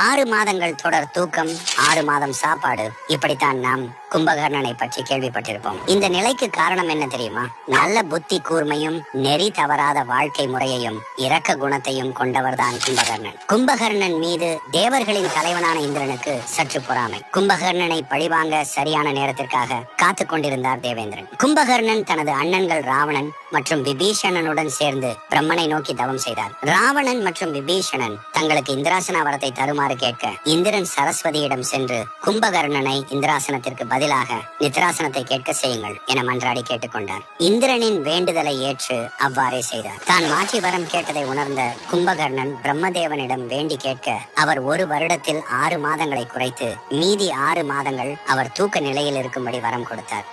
ஆறு மாதங்கள் தொடர் தூக்கம் ஆறு மாதம் சாப்பாடு. இப்படித்தான் நாம் கும்பகர்ணனை பற்றி கேள்விப்பட்டிருப்போம். இந்த நிலைக்கு காரணம் என்ன தெரியுமா? நல்ல புத்தி கூர்மையும் நெறி தவறாத வாழ்க்கை முறையையும் இரக்க குணத்தையும் கொண்டவர்தான் கும்பகர்ணன். கும்பகர்ணன் மீது தேவர்களின் தலைவனான இந்திரனுக்கு சற்று பொறாமை. கும்பகர்ணனை பழிவாங்க சரியான நேரத்திற்காக காத்துக் கொண்டிருந்தார் தேவேந்திரன். கும்பகர்ணன் தனது அண்ணன்கள் ராவணன் மற்றும் விபீஷணனுடன் சேர்ந்து பிரம்மனை நோக்கி தவம் செய்தார். ராவணன் மற்றும் விபீஷணன் தங்களுக்கு இந்திராசன வரத்தை தருமாறு கேட்க இந்திரன் சரஸ்வதியிடம் சென்று கும்பகர்ணனை இந்திராசனத்திற்கு பதிலாக நித்ராசனத்தை கேட்க செய்யுங்கள் என மன்றாடி கேட்டுக்கொண்டார். இந்திரனின் வேண்டுதலை ஏற்று அவ்வாறே செய்தார். தான் மாற்றி வரம் கேட்டதை உணர்ந்த கும்பகர்ணன் பிரம்மதேவனிடம் வேண்டி கேட்க அவர் ஒரு வருடத்தில் ஆறு மாதங்களை குறைத்து மீதி ஆறு மாதங்கள் அவர் தூக்க நிலையில் இருக்கும்படி வரம் கொடுத்தார்.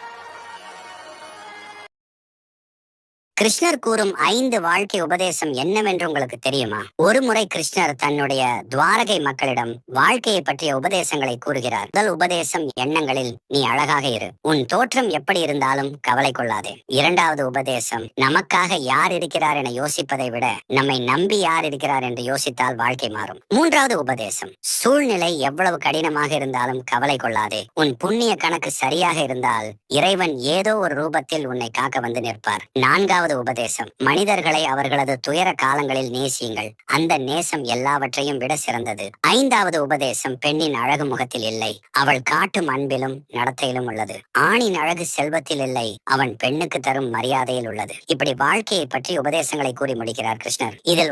கிருஷ்ணர் கூறும் ஐந்து வாழ்க்கை உபதேசம் என்னவென்று உங்களுக்கு தெரியுமா? ஒரு முறை கிருஷ்ணர் தன்னுடைய துவாரகை மக்களிடம் வாழ்க்கையை பற்றிய உபதேசங்களை கூறுகிறார். முதல் உபதேசம் எண்ணங்களில் நீ அழகாக இரு. உன் தோற்றம் எப்படி இருந்தாலும் கவலை கொள்ளாதே. இரண்டாவது உபதேசம் நமக்காக யார் இருக்கிறார் என யோசிப்பதை விட நம்மை நம்பி யார் இருக்கிறார் என்று யோசித்தால் வாழ்க்கை மாறும். மூன்றாவது உபதேசம் சூழ்நிலை எவ்வளவு கடினமாக இருந்தாலும் கவலை கொள்ளாதே. உன் புண்ணிய கணக்கு சரியாக இருந்தால் இறைவன் ஏதோ ஒரு ரூபத்தில் உன்னை காக்க வந்து நிற்பார். நான்காவது உபதேசம். மனிதர்களை அவர்களது துயர காலங்களில் நேசியுங்கள். அந்த நேசம் எல்லாவற்றையும் விட சிறந்தது. ஐந்தாவது உபதேசம் பெண்ணின் அழகு முகத்தில் இல்லை. அவள் காட்டும் அன்பிலும் நடத்தையிலும் உள்ளது. ஆணின் அழகு செல்வத்தில் இல்லை. அவன் பெண்ணுக்கு தரும் மரியாதையில் உள்ளது. இப்படி வாழ்க்கையை பற்றி உபதேசங்களை கூறி முடிக்கிறார் கிருஷ்ணர். இதில்